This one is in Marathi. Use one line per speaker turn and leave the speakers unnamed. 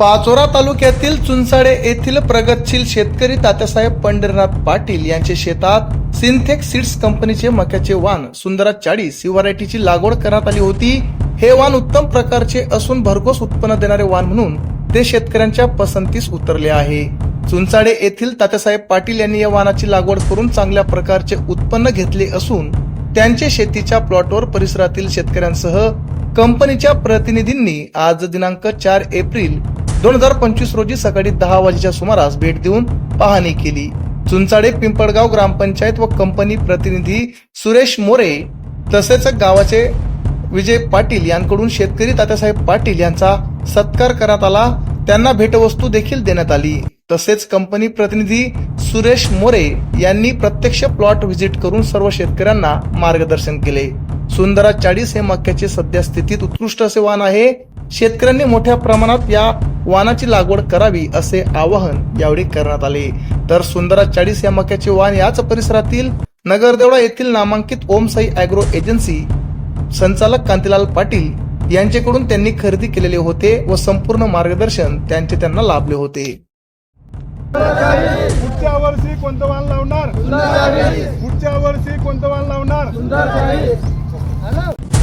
पाचोरा तालुक्यातील चुनसाडे येथील प्रगतशील शेतकरी तात्यासाहेब पंढरीनाथ पाटील यांचे शेतात सिंथेक सीड्स कंपनीचे मक्याचे वाण सुंदरा चाळीस ही व्हरायटीची लागवड करण्यात आली होती. हे वाण उत्तम प्रकारचे असून भरघोस उत्पन्न देणारे वाण म्हणून ते शेतकऱ्यांच्या पसंतीस उतरले आहे. चुनसाडे येथील तात्यासाहेब पाटील यांनी या वाणाची लागवड करून चांगल्या प्रकारचे उत्पन्न घेतले असून त्यांचे शेतीच्या प्लॉटवर परिसरातील शेतकऱ्यांसह कंपनीच्या प्रतिनिधींनी आज दिनांक चार एप्रिल दोन हजार पंचवीस रोजी सकाळी दहा वाजेच्या सुमारास भेट देऊन पाहणी केली. चुंचाडे पिंपळगाव ग्रामपंचायत व कंपनी प्रतिनिधी सुरेश मोरे तसेच गावाचे विजय पाटील यांकडून शेतकरी तात्यासाहेब पाटील यांचा सत्कार करण्यात आला. त्यांना भेटवस्तू देखील देण्यात आली. तसेच कंपनी प्रतिनिधी सुरेश मोरे यांनी प्रत्यक्ष प्लॉट व्हिजिट करून सर्व शेतकऱ्यांना मार्गदर्शन केले. सुंदरा चाळीस हे मक्याचे सध्या स्थितीत उत्कृष्ट असे वाहन आहे. शेतकऱ्यांनी मोठ्या प्रमाणात या वाणाची लागवड करावी असे आवाहन यावेळी करण्यात आले. तर सुंदरा चाळीस या मक्याचे वाण याच परिसरातील नगरदेवळा येथील नामांकित ओमसाई अॅग्रो एजन्सी संचालक कांतीलाल पाटील यांच्याकडून त्यांनी खरेदी केलेले होते व संपूर्ण मार्गदर्शन त्यांचे त्यांना लाभले होते.
पुढच्या वर्षी कोणतं वाण लावणार? पुढच्या वर्षी कोणतं वाण लावणार?